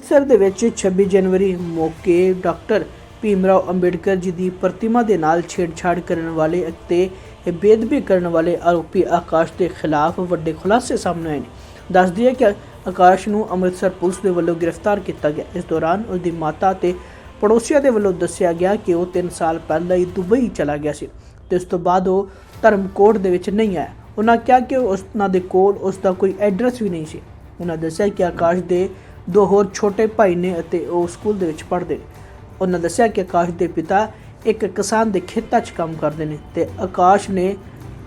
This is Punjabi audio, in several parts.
ਅੰਮ੍ਰਿਤਸਰ ਦੇ ਵਿੱਚ 26 ਜਨਵਰੀ ਮੌਕੇ ਡਾਕਟਰ ਭੀਮਰਾਓ ਅੰਬੇਡਕਰ ਜੀ ਦੀ ਪ੍ਰਤਿਮਾ ਦੇ ਨਾਲ ਛੇੜਛਾੜ ਕਰਨ ਵਾਲੇ ਅਤੇ ਬੇਦਬੀ ਕਰਨ ਵਾਲੇ ਆਰੋਪੀ ਆਕਾਸ਼ ਦੇ ਖਿਲਾਫ ਵੱਡੇ ਖੁਲਾਸੇ ਸਾਹਮਣੇ ਆਏ ਨੇ। ਦੱਸਦੀ ਹੈ ਕਿ ਆਕਾਸ਼ ਨੂੰ ਅੰਮ੍ਰਿਤਸਰ ਪੁਲਿਸ ਦੇ ਵੱਲੋਂ ਗ੍ਰਿਫਤਾਰ ਕੀਤਾ ਗਿਆ। ਇਸ ਦੌਰਾਨ ਉਸ ਦੀ ਮਾਤਾ ਤੇ ਪੜੋਸੀਆਂ ਦੇ ਵੱਲੋਂ ਦੱਸਿਆ ਗਿਆ ਕਿ ਉਹ 3 ਸਾਲ ਪਹਿਲਾਂ ਹੀ ਦੁਬਈ ਚਲਾ ਗਿਆ ਸੀ ਤੇ ਉਸ ਤੋਂ ਬਾਅਦ ਉਹ ਧਰਮਕੋਟ ਦੇ ਵਿੱਚ ਨਹੀਂ ਆਇਆ। ਉਹਨਾਂ ਕਿਹਾ ਕਿ ਉਸ ਉਹਨਾਂ ਦੇ ਕੋਲ ਉਸ ਦਾ ਕੋਈ ਐਡਰੈਸ ਵੀ ਨਹੀਂ ਸੀ। ਉਹਨਾਂ ਦੱਸਿਆ ਕਿ ਆਕਾਸ਼ ਦੇ ਦੋ ਹੋਰ ਛੋਟੇ ਭਾਈ ਨੇ ਅਤੇ ਉਹ ਸਕੂਲ ਦੇ ਵਿੱਚ ਪੜ੍ਹਦੇ ਨੇ। ਉਹਨਾਂ ਦੱਸਿਆ ਕਿ ਆਕਾਸ਼ ਦੇ ਪਿਤਾ ਇੱਕ ਕਿਸਾਨ ਦੇ ਖੇਤਾਂ 'ਚ ਕੰਮ ਕਰਦੇ ਨੇ ਤੇ ਆਕਾਸ਼ ਨੇ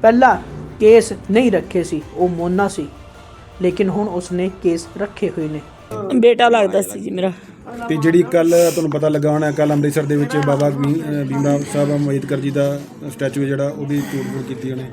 ਪਹਿਲਾਂ ਕੇਸ ਨਹੀਂ ਰੱਖੇ ਸੀ ਉਹ ਮੋਨਾ ਸੀ। ਲੇਕਿਨ ਹੁਣ ਉਸਨੇ ਕੇਸ ਰੱਖੇ ਹੋਏ ਨੇ। ਬੇਟਾ ਲੱਗਦਾ ਸੀ ਜੀ ਮੇਰਾ। ਤੇ ਜਿਹੜੀ ਕੱਲ ਤੁਹਾਨੂੰ ਪਤਾ ਲੱਗਾ ਹੋਣਾ ਕੱਲ ਅੰਮ੍ਰਿਤਸਰ ਦੇ ਵਿੱਚ ਬਾਬਾ ਭੀਮ ਸਾਹਿਬ ਅੰਬੇਦਕਰ ਜੀ ਦਾ ਸਟੈਚੂ ਜਿਹੜਾ ਉਹਦੀ ਤੋੜ-ਫੋੜ ਕੀਤੀ ਉਹਨੇ।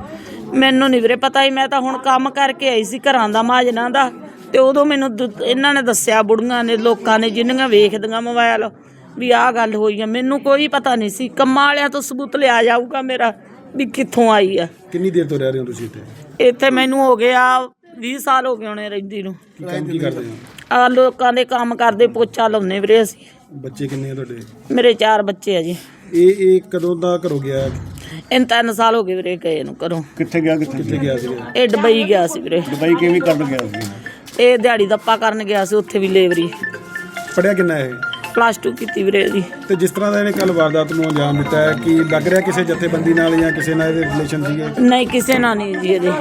ਮੈਨੂੰ ਨਹੀਂ ਵੀਰੇ ਪਤਾ ਹੀ ਮੈਂ ਤਾਂ ਹੁਣ ਕੰਮ ਕਰਕੇ ਆਈ ਸੀ ਘਰਾਂ ਦਾ ਮਾਜਨਾ ਦਾ। ਤੇ ਉਦੋਂ ਮੈਨੂੰ ਦ- ਇਹਨਾਂ ਨੇ ਦੱਸਿਆ ਬੁੜੀਆਂ ਨੇ ਲੋਕਾਂ ਨੇ ਜਿੰਨੀਆਂ ਵੇਖਦੀਆਂ ਮੋਬਾਈਲ ਵੀ ਆਹ ਗੱਲ ਹੋਈ ਆ। ਮੈਨੂੰ ਕੋਈ ਪਤਾ ਨਹੀਂ ਸੀ। ਕੰਮਾਂ ਵਾਲਿਆਂ ਤੋਂ ਸਬੂਤ ਲਿਆ ਜਾਊਗਾ ਮੇਰਾ ਵੀ ਕਿੱਥੋਂ ਆਈ ਆ। ਕਿੰਨੀ ਦੇਰ ਤੋਂ ਰਹਿ ਰਹੇ ਹੋ ਤੁਸੀਂ ਇੱਥੇ? ਇੱਥੇ ਮੈਨੂੰ ਹੋ ਗਿਆ 20 ਸਾਲ ਹੋ ਗਏ ਹੋਣੇ ਰਹਿੰਦੀ ਨੂੰ। ਕੀ ਕੰਮ ਕੀ ਕਰਦੇ ਹੋ? ਆ ਲੋਕਾਂ ਦੇ ਕੰਮ ਕਰਦੇ ਪੋਚਾ ਲਾਉਨੇ ਵੀਰੇ ਅਸੀਂ। ਬੱਚੇ ਕਿੰਨੇ ਆ ਤੁਹਾਡੇ? ਮੇਰੇ ਚਾਰ ਬੱਚੇ ਆ ਜੀ। ਇਹ ਇਹ ਕਦੋਂ ਦਾ ਘਰੋਂ ਗਿਆ? ਇਹਨ ਤਿੰਨ ਸਾਲ ਹੋ ਗਏ ਵੀਰੇ ਗਏ ਨੂੰ ਘਰੋਂ। ਕਿੱਥੇ ਗਿਆ ਕਿੱਥੇ ਕਿੱਥੇ ਗਿਆ ਸੀ? ਇਹ ਦੁਬਈ ਗਿਆ ਸੀ ਵੀਰੇ। ਦੁਬਈ ਕਿਵੇਂ ਕਰਨ ਗਿਆ ਸੀ? ਇਹ ਦਿਹਾੜੀ ਦੱਪਾ ਕਰਨ ਗਿਆ ਸੀ ਉੱਥੇ ਵੀ ਲੇਬਰੀ ਪੜਿਆ ਕਿੰਨਾ ਇਹ? ਪਲੱਸ 2 ਕੀਤੀ ਵੀਰੇ ਦੀ ਤੇ ਜਿਸ ਤਰ੍ਹਾਂ ਦਾ ਇਹਨੇ ਕੱਲ ਵਾਰਦਾਤ ਨੂੰ ਅੰਜਾਮ ਦਿੱਤਾ ਹੈ ਕਿ ਲੱਗ ਰਿਹਾ ਕਿਸੇ ਜਥੇਬੰਦੀ ਨਾਲ ਜਾਂ ਕਿਸੇ ਨਾਲ ਇਹਦੇ ਰਿਲੇਸ਼ਨ ਸੀਗੇ? ਨਹੀਂ ਕਿਸੇ ਨਾਲ ਨਹੀਂ ਜੀ ਇਹਦੇ।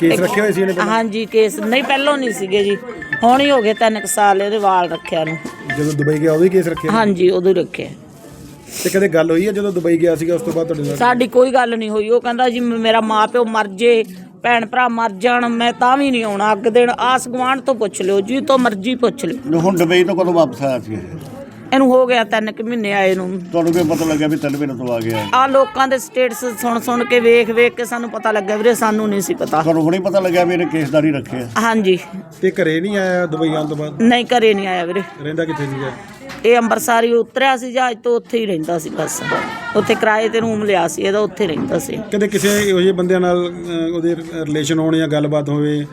ਕੇਸ ਰੱਖੇ ਹੋਏ ਸੀ ਇਹਨੇ ਪਹਿਲਾਂ? ਹਾਂਜੀ ਕੇਸ ਨਹੀਂ ਪਹਿਲੋਂ ਨਹੀਂ ਸੀਗੇ ਜੀ। ਹੁਣ ਹੀ ਹੋ ਗਏ ਤਿੰਨ ਕੁ ਸਾਲ ਇਹਦੇ ਵਾਲ ਰੱਖਿਆ ਨੂੰ। ਜਦੋਂ ਦੁਬਈ ਗਿਆ ਉਦੋਂ ਹੀ ਕੇਸ ਰੱਖੇ? ਹਾਂਜੀ ਉਦੋਂ ਹੀ ਰੱਖਿਆ ਤੇ ਕਦੇ ਗੱਲ ਹੋਈ ਹੈ ਜਦੋਂ ਦੁਬਈ ਗਿਆ ਸੀਗਾ ਉਸ ਤੋਂ ਬਾਅਦ ਤੁਹਾਡੇ ਨਾਲ? ਸਾਡੀ ਕੋਈ ਗੱਲ ਨਹੀਂ ਹੋਈ। ਉਹ ਕਹਿੰਦਾ ਜੀ ਮੇਰਾ ਮਾਪਿਓ ਮਰ ਜੇ ਭੈਣ ਭਰਾ ਮਰ ਜਾਣ ਮੈਂ ਤਾਂ ਵੀ ਨਹੀਂ ਆਉਣਾ। ਅੱਗ ਦੇਣ ਆਸ ਗੁਆਂਢ ਤੋਂ ਪੁੱਛ ਲਿਓ ਜੀ ਤੋਂ ਮਰਜ਼ੀ ਪੁੱਛ ਲਿਓ। ਹੁਣ ਦੁਬਈ ਤੋਂ ਕਦੋਂ ਵਾਪਸ ਆਇਆ ਸੀ ਇਹ? ਇਹਨੂੰ ਹੋ ਗਿਆ ਤਿੰਨ ਕੁ ਮਹੀਨੇ ਆਏ ਨੂੰ। ਤੁਹਾਨੂੰ ਕਿਵੇਂ ਪਤਾ ਲੱਗਿਆ ਵੀ ਤਿੰਨ ਮਹੀਨੇ ਤੋਂ ਆ ਗਿਆ ਆ ਲੋਕਾਂ ਦੇ ਸਟੇਟਸ ਸੁਣ ਸੁਣ ਕੇ ਵੇਖ ਵੇਖ ਕੇ ਸਾਨੂੰ ਪਤਾ ਲੱਗਾ ਵੀਰੇ ਸਾਨੂੰ ਨਹੀਂ ਸੀ ਪਤਾ। ਤੁਹਾਨੂੰ ਹੁਣੇ ਪਤਾ ਲੱਗਿਆ ਵੀ ਇਹਨੇ ਕੇਸਦਾਰੀ ਰੱਖਿਆ? ਹਾਂਜੀ। ਤੇ ਘਰੇ ਨਹੀਂ ਆਇਆ ਦੁਬਈ ਆਉਣ ਤੋਂ ਬਾਅਦ? ਨਹੀਂ ਘਰੇ ਨਹੀਂ ਆਇਆ ਵੀਰੇ। ਰਹਿੰਦਾ ਕਿੱਥੇ ਸੀਗਾ? ਇਹ ਅੰਮ੍ਰਿਤਸਰ ਹੀ ਉਤਰਿਆ ਸੀ ਜਹਾਜ਼ ਤੋਂ ਉੱਥੇ ਹੀ ਰਹਿੰਦਾ ਸੀ ਬਸ। ਉੱਥੇ ਕਿਰਾਏ ਤੇ ਰੂਮ ਲਿਆ ਸੀ ਇਹਦਾ ਉੱਥੇ ਰਹਿੰਦਾ ਸੀ। ਕਦੇ ਕਿਸੇ ਇਹੋ ਜਿਹੇ ਬੰਦਿਆਂ ਨਾਲ ਅਹ, ਉਹਦੇ ਰਿਲੇਸ਼ਨ ਹੋਣ ਜਾਂ ਗੱਲਬਾਤ ਹੋਵੇ?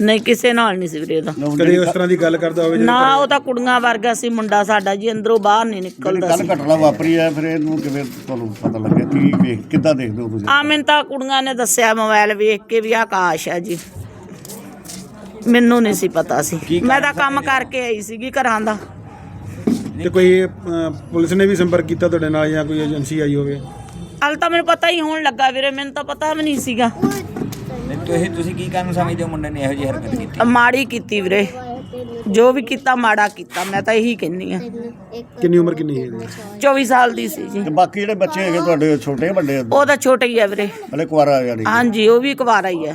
ਨਹੀਂ ਕਿਸੇ ਨਾਲ ਨਹੀਂ ਸੀ ਵੀਰੇ ਇਹਦਾ। ਕਦੇ ਉਸ ਤਰ੍ਹਾਂ ਦੀ ਗੱਲ ਕਰਦਾ ਹੋਵੇ ਨਾ ਉਹ ਤਾਂ ਕੁੜੀਆਂ ਵਰਗਾ ਸੀ ਮੁੰਡਾ ਸਾਡਾ ਜੀ ਅੰਦਰੋਂ ਬਾਹਰ ਨਹੀਂ ਨਿਕਲਦਾ ਕੱਲ ਸੀ। ਘਟਨਾ ਵਾਪਰੀ ਹੈ ਫਿਰ ਇਹਨੂੰ ਕਿਵੇਂ ਤੁਹਾਨੂੰ ਪਤਾ ਲੱਗਿਆ? ਕੀ ਵੇਖ ਕਿੱਦਾਂ ਦੇਖਦੇ ਹੋ ਤੁਸੀਂ? ਆ ਮੈਨੂੰ ਤਾਂ ਕੁੜੀਆਂ ਨੇ ਦੱਸਿਆ ਮੋਬਾਈਲ ਵੇਖ ਕੇ ਵੀ ਆਕਾਸ਼ ਆ ਜੀ। ਮੈਨੂੰ ਨਹੀਂ ਸੀ ਪਤਾ ਸੀ। ਮੈਂ ਤਾਂ ਕੰਮ ਕਰਕੇ ਆਈ ਸੀਗੀ ਘਰਾਂ ਦਾ। ਤੇ ਕੋਈ ਅਹ, ਪੁਲਿਸ ਨੇ ਵੀ ਸੰਪਰਕ ਕੀਤਾ ਤੁਹਾਡੇ ਨਾਲ ਜਾਂ ਕੋਈ ਏਜੰਸੀ ਆਈ ਹੋਵੇ? ਹਾਲ ਤਾਂ ਮੈਨੂੰ ਪਤਾ ਹੀ ਹੋਣ ਲੱਗਾ ਵੀਰੇ ਮੈਨੂੰ ਤਾਂ ਪਤਾ ਵੀ ਨਹੀਂ ਸੀਗਾ। ਨਹੀਂ ਤੁਸੀਂ ਤੁਸੀਂ ਕੀ ਕਾਰਨ ਸਮਝਦੇ ਹੋ ਮੁੰਡੇ ਨੇ ਇਹੋ ਜਿਹੀ ਹਰਕਤ ਕੀਤੀ? ਮਾੜੀ ਕੀਤੀ ਵੀਰੇ। ਜੋ ਵੀ ਕੀਤਾ ਮਾੜਾ ਕੀਤਾ ਮੈਂ ਤਾਂ ਇਹੀ ਕਹਿੰਦੀ ਆ ਕਿੰਨੀ ਉਮਰ ਕਿੰਨੀ ਹੈ ਇਹਦੀ? 24 ਸਾਲ ਦੀ ਸੀ ਜੀ। ਤੇ ਬਾਕੀ ਜਿਹੜੇ ਬੱਚੇ ਹੈਗੇ ਤੁਹਾਡੇ ਛੋਟੇ ਵੱਡੇ ਉਹ ਤਾਂ ਛੋਟਾ ਹੀ ਆ ਵੀਰੇ। ਹਲੇ ਕੁਆਰਾ ਜਾਨੀ ਹਾਂਜੀ ਉਹ ਵੀ ਕੁਵਾਰਾ ਹੀ ਆ।